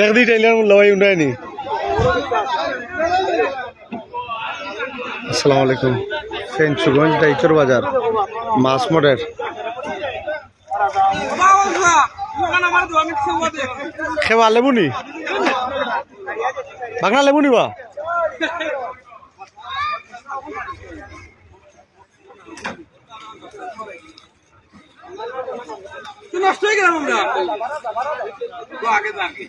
Fake দি Tyler লওয়াই আসসালামু আলাইকুম সেন্টুগঞ্জ দাইচর বাজার মাছ মডের খেবা লেবু নি বাগনা লেবু নিবা নষ্ট হয়ে গেলাম আমরা। আগে যাকে।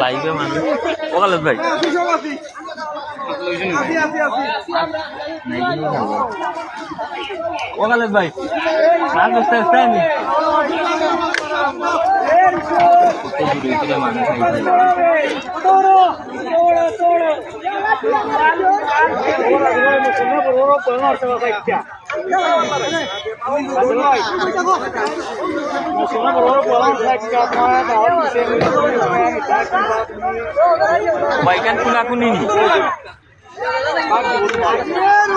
লাইভে মানে ওকালত ভাই। ওকালত ভাই। মাছ বাইকান কুনাকুনি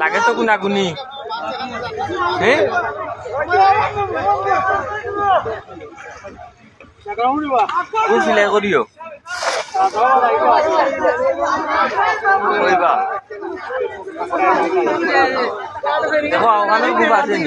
লাগে তো কুনাকুনি। হে? সিলাই করিও। কইবা। দেখো ওখানে খুব আছে নি?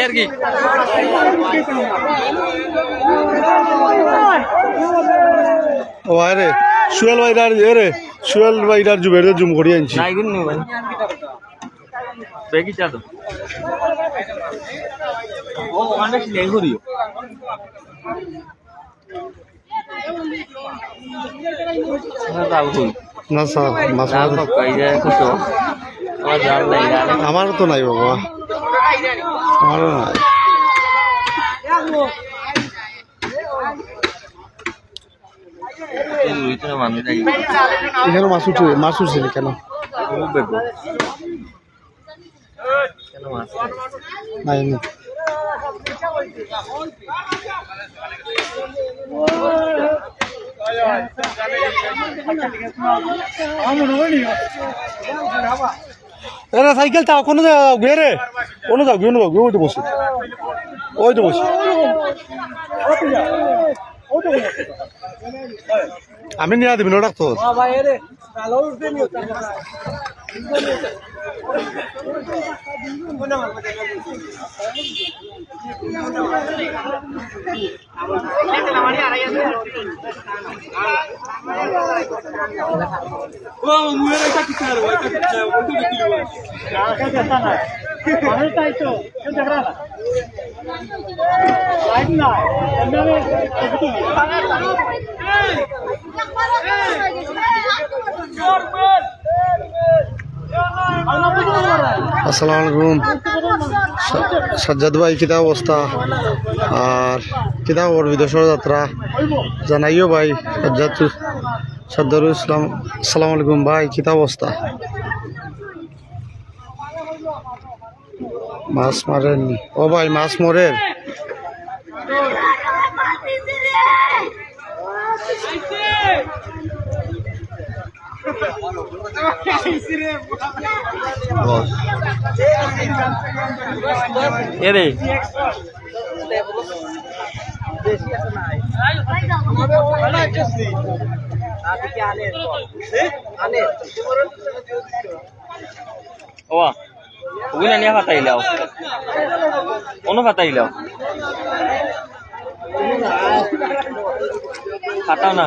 আর কি ও আরে সুয়েল বাইরার এ রে। সুয়েল বাইরার জুবের জুম করি আনছি। নাই গুন নি ভাই। বেগি চা তো ও না স্যার মাছ আমার তো নাই বাবা। আমারও নাই। এখানে মাছ উঠে মাছ কেন? কেন মাছ নাই। এরা সাইকেল তাও কোনো যাও গে রে। কোনো যাও গিয়ে যাও তো বসে। ওই তো বসে। আমি নিয়ে দিবি না ডাক্তার ও মুয়ের এটা কিছু আর ওইটা কিছু ওইটা কিছু আসসালামু আলাইকুম। সাজ্জাদ ভাই কিতা অবস্থা? আর কিতা খবর বিদেশের যাত্রা জানাইও ভাই, সাজ্জাদ সাজ্জাদুল ইসলাম আসসালামু আলাইকুম ভাই কিতা অবস্থা? মাছ মারেননি। ও ভাই, মাছ মরেন বস এ রে। ও ওগুলো নিয়ে ফাটাইলাও। কোনো ফাটাইলাও। ফাটাও না।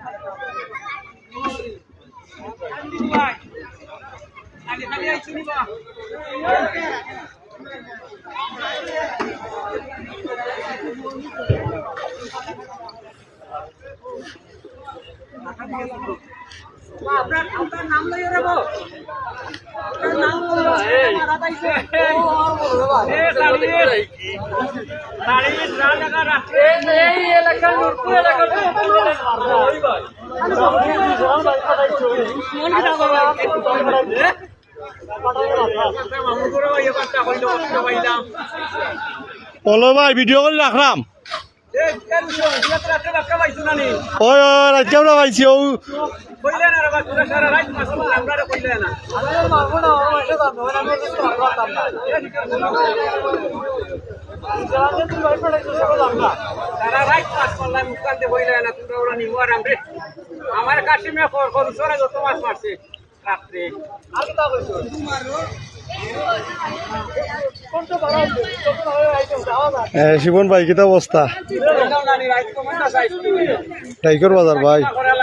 去吧。বলো ভাই ভিডিও করে রাখলাম। ওই ওই রাত আমরা ও, আমার কাশিমে করু সরে যত মাছ মারছে। রাত্রে শিবন ভাই কিতা অবস্থা? টাইকর বাজার ভাই। করা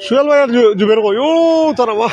সুয়েল ভাই জুবের কই? ও তারা বাহ।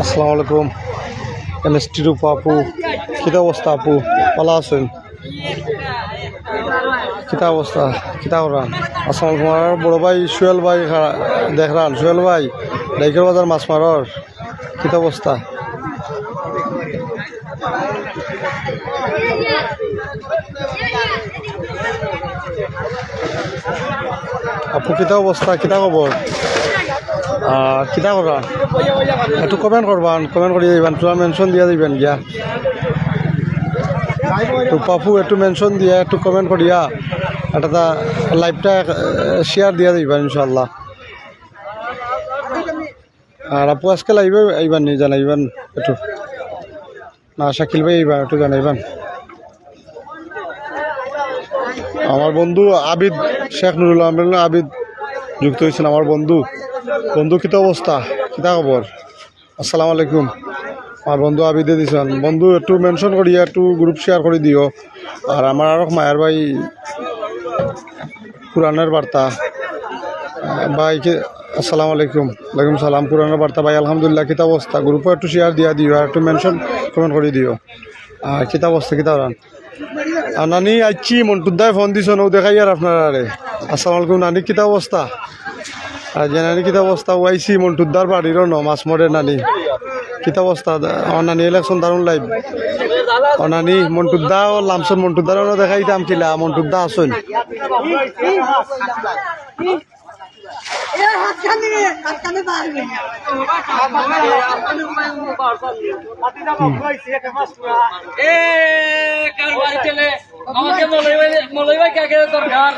আসসালামু আলাইকুম। এম এস টি আপু কিতা অবস্থা আপু? ভালো আছেন? কিতা অবস্থা? কিতা করান আসসালামু আলাইকুম। আর বড় ভাই সুয়েল ভাই দেখরান। সুয়েল ভাই ডাইকের বাজার মাছ মারর কিতা অবস্থা? আপু কিতা অবস্থা? কিতা খবর? কিতা করান একটু কমেন্ট করবান কমেন্ট করে দিবেন তোমার মেনশন দিয়া দিবেন গিয়া। তো পাপু একটু মেনশন দিয়া একটু কমেন্ট করিয়া একটা লাইভটা শেয়ার দিয়া দিবেন ইনশাল্লাহ আর আপু আজকে লাইভে আইবান নি, জানাইবেন একটু না, শাকিল ভাই আইবা একটু জানাইবেন। আমার বন্ধু আবিদ শেখ নুরুল আহমেদ, আবিদ যুক্ত হয়েছেন আমার বন্ধু। বন্ধু কিতা অবস্থা কিতা খবর আসসালামু আলাইকুম। আমার বন্ধু আবিদে দিছেন। বন্ধু একটু মেনশন করিয়া একটু গ্রুপ শেয়ার করে দিও আর আমার আরও মায়ের ভাই পুরানের বার্তা আহ, ভাই কি আসসালামু আলাইকুম। ওয়ালাইকুম সালাম পুরানের বার্তা ভাই আলহামদুলিল্লাহ কিতা অবস্থা গ্রুপে একটু শেয়ার দিয়া দিও আর একটু মেনশন কমেন্ট করে দিও আর কিতা অবস্থা কিতা রান আর নানি আইছি মন্টুদায় ফোন দিছ নৌ দেখাই আর আপনার আরে আসসালামু আলাইকুম নানি কিতা অবস্থা আর যে নানি কিতা অবস্থা ওয়াইছি মন্টুদার বাড়িরও ন মাছ মরে নানি। কিতা অবস্থা আমার নানি ইলেকশন দারুণ লাইভ ও নানি মন্টুদা ও লামসন মন্টুদারও দেখাইতাম কিলা মন্টুদা আসুন আমাকে ভাই কাকে দরকার?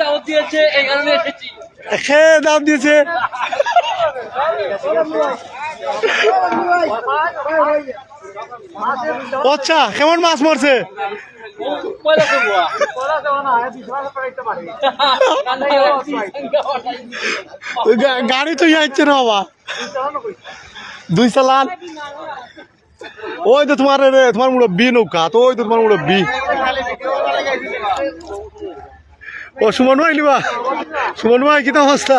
দাওয়াত দিয়েছে এই কারণে এসেছি। খেয়ে দাম দিয়েছে। আচ্ছা কেমন মাছ মারছে? গাড়ি তো যাচ্ছে না বাবা। দুই চালান। ওই তো তোমার তোমার মুরব্বী নৌকা, তো ওই তো তোমার মুরব্বী। ও, সুমন ভাই লিবা সুমন ভাই কিতা অবস্থা?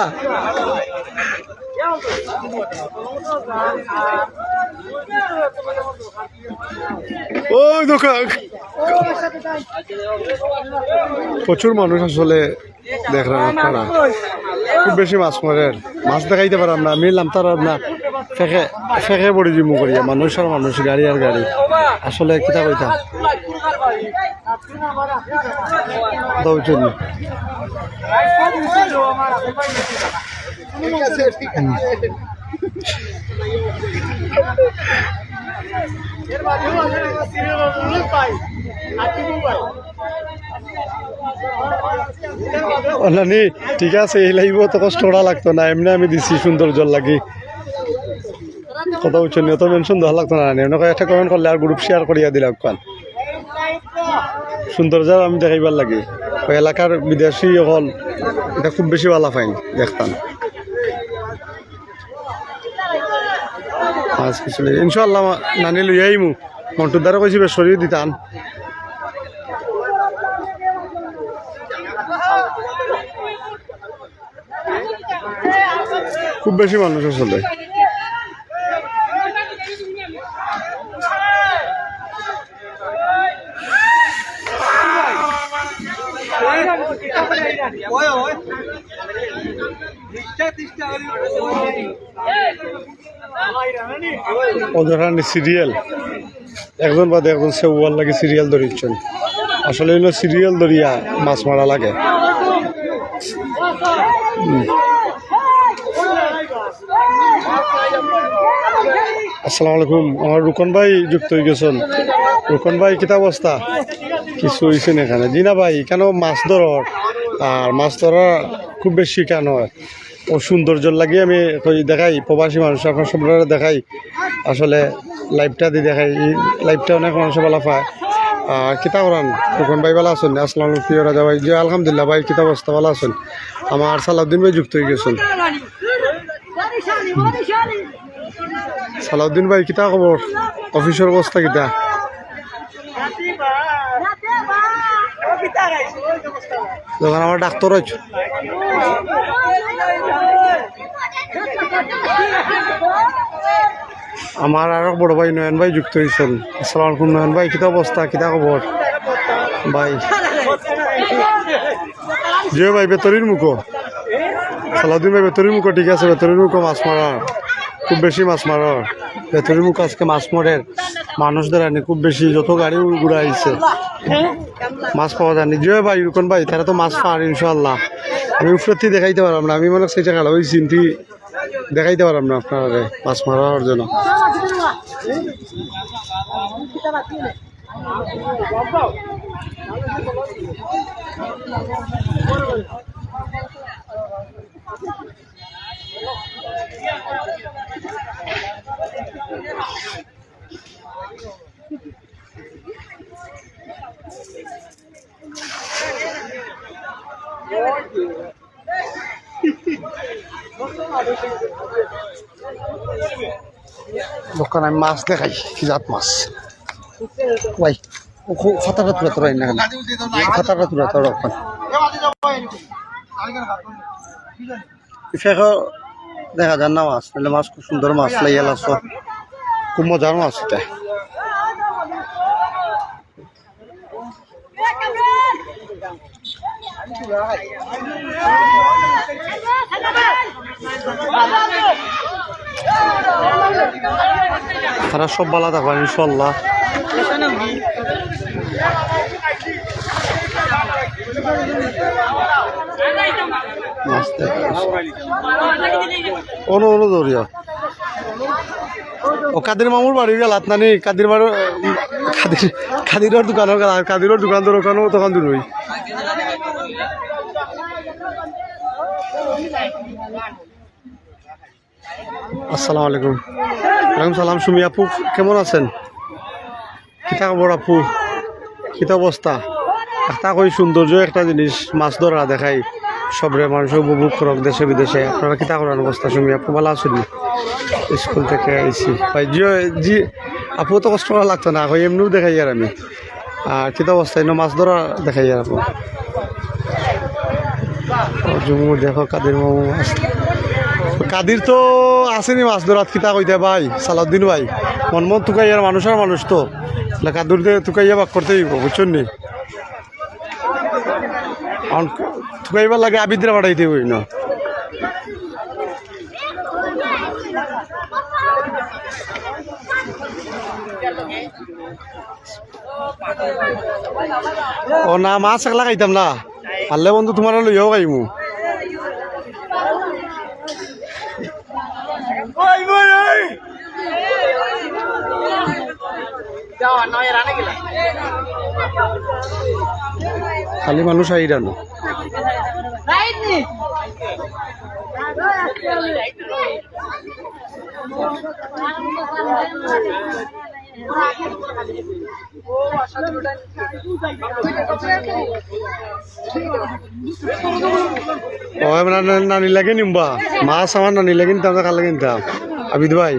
ওই দোকান। প্রচুর মানুষ আসলে দেখলেন আপনারা খুব বেশি মাছ মারে মাছ দেখাইতে পারাম না মিললাম তার না। ফেঁকে ফেঁকে পড়ি জিমু করিয়া মানুষ আর মানুষ, গাড়ি আর গাড়ি। আসলে কিতা কইতাম? ঠিক আছে, এই লাগব তো কষ্ট লাগতো না, এমনি আমি দিছি সুন্দর জল লাগি। কথা উচ্চ নিয়ত মেনশন দেওয়া লাগতো না এমনি একটা কমেন্ট করলে আর গ্রুপ শেয়ার করিয়া দিলাম কান সৌন্দর্য আমি দেখাইবার লাগে। এলাকার বিদেশি হল এটা খুব বেশি ভালো ফাইন দেখতাম। মাছ কিছু। ইনশাল্লাহ নানি লই আইমু। মন্টুর দ্বারা কইছি, বেশ, সরিয়ে দিতাম খুব বেশি মানুষ আসলে। সিরিয়াল। একজন বাদে একজন সে ওয়াল লাগে সিরিয়াল ধরিচ্ছেন। আসলে হলো সিরিয়াল ধরিয়া মাছ মারা লাগে। আসসালামু আলাইকুম। আমার রুকন ভাই যুক্ত হয়ে গেছেন। রুকন ভাই, কিতা অবস্থা? কিছু হয়েছে না এখানে? জি না ভাই, কেন মাছ ধরার? আর মাছ ধরা খুব বেশি কেন হয়। ও সৌন্দর্য লাগিয়ে আমি দেখাই, প্রবাসী মানুষ, আপনার সব দেখাই। আসলে লাইভটা দিয়ে দেখাই, এই লাইভটা অনেক মানুষ ভালো পায়। কিতা করান? রুকন ভাই ভালো আছেন? আসসালাম প্রিয় রাজা ভাই। জি, আলহামদুলিল্লাহ ভাই, কিতা অবস্থা? ভালো আছেন? আমার সালাউদ্দিন ভাই যুক্ত হয়ে গেছেন। সালাউদ্দিন ভাই, কিতা খবর? অফিসের অবস্থা কিতা? যখন আমার ডাক্তার আছে আমার আরও বড় ভাই নয়ন ভাই যুক্ত হয়েছেন। আসসালাম নয়ন ভাই কিতা অবস্থা? কিতা খবর? ভাই। জিও ভাই বেতরির মুখো। সালাউদ্দিন ভাই বেতরির মুখো, ঠিক আছে বেতরির মুখো মাছ মারা খুব বেশি মাছ মারা বেতরির মুখো আজকে মাছ মরের। মানুষদের আনি খুব বেশি, যত গাড়ি ঘুরা আইছে মাছ পাওয়া যায়নি। যে ভাই, রুকন ভাই, তারা তো মাছ পার ইনশাল্লাহ আমি উপরে দেখাইতে পারলাম না। আমি মনে সেটা খেলা ওই চিন্তি দেখাইতে পারলাম না আপনারা, মাছ মারার জন্য। দোকান আমি মাছ দেখাই, কি জাত মাছ? ভাই ও খু- ফাতাটা তুলে তোরা না কেন ফাতাটা তুলে তোরা দেখা যান না মাছ নাহলে মাছ খুব সুন্দর মাছ লাইয়া লাস খুব মজার মাছ এটা। তারা সব ভালো থাকবেন ইনশাল্লাহ দৌড়িয়া ও কাদের মামুর বাড়ি গেল নানি কাদির বাড়ি কাদির কাদিরের দোকানের গেল কাদিরের দোকান তোর ওখানেও তখন দূর হই। আসসালামু আলাইকুম। ওয়ালাইকুম সালাম সুমি আপু, কেমন আছেন? কিতা খবর আপু? কিতা অবস্থা? একটা কই সৌন্দর্য একটা জিনিস, মাছ ধরা দেখাই। সবরে মানুষ উপভোগ করক দেশে, বিদেশে। আপনারা কিতা করার অবস্থা সুমি আপু? ভালো আছেন? স্কুল থেকে আইছি। ভাই, জি জি, আপু, তো কষ্ট করা লাগতো না। কই এমনিও দেখাই আর আমি। আর কিতা অবস্থা? এনে মাছ ধরা দেখাই আর আপু। দেখো, কাদের মামু মাছ। কাদির তো আসেনি মাছ ধরাত, কিতা কইতে ভাই? সালাউদ্দিন ভাই, মন মন তুকাইয়ার মানুষের মানুষ তো। কাদুর দিয়ে তুকাইয়া বাক করতে হইব, বুঝছেন নি? তুকাইবার লাগে আবিদ্রা বাড়াইতে হই না। ও না, মাছ একলা খাইতাম না। পারলে বন্ধু তোমার লইয়াও খাইমু। খালি মানুষ আইরানো নানি লাগে নিম্বা মাছ আমার নানি লাগে নিতাম কার লাগে নিতাম আবিদ ভাই।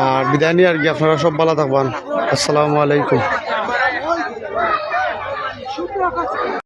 আর বিদায় নিয়ে আর কি আপনারা সব ভালো থাকবেন। আসসালামু আলাইকুম।